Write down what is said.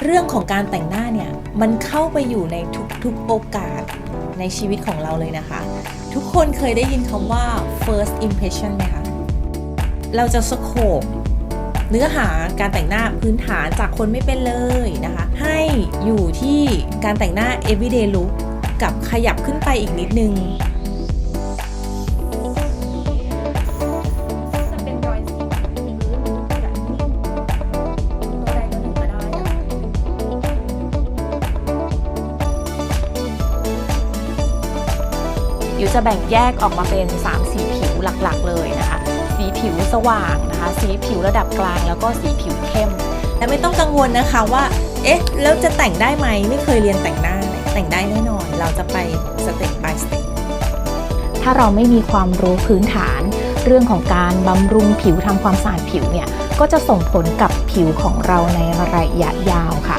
เรื่องของการแต่งหน้าเนี่ยมันเข้าไปอยู่ในทุกๆโอกาสในชีวิตของเราเลยนะคะ ทุกคนเคยได้ยินคำว่า first impression ไหมคะเราจะสโคปเนื้อหาการแต่งหน้าพื้นฐานจากคนไม่เป็นเลยนะคะ ให้อยู่ที่การแต่งหน้า everyday look กับขยับขึ้นไปอีกนิดนึง วจะแบ่งแยกออกมาเป็น 3 สีผิวหลักๆ เลยนะคะ สีผิวสว่างนะคะ สีผิวระดับกลาง แล้วก็สีผิวเข้มแต่ไม่ต้องกังวลนะคะว่าเอ๊ะแล้วจะแต่งได้ไหมไม่เคยเรียนแต่งหน้าแต่งได้แน่นอน เราจะไปสเต็ป by สเต็ปถ้าเราไม่มีความรู้พื้นฐาน เรื่องของการบำรุงผิวทำความสะอาดผิวเนี่ยก็จะส่งผลกับผิวของเราในระยะยาวค่ะ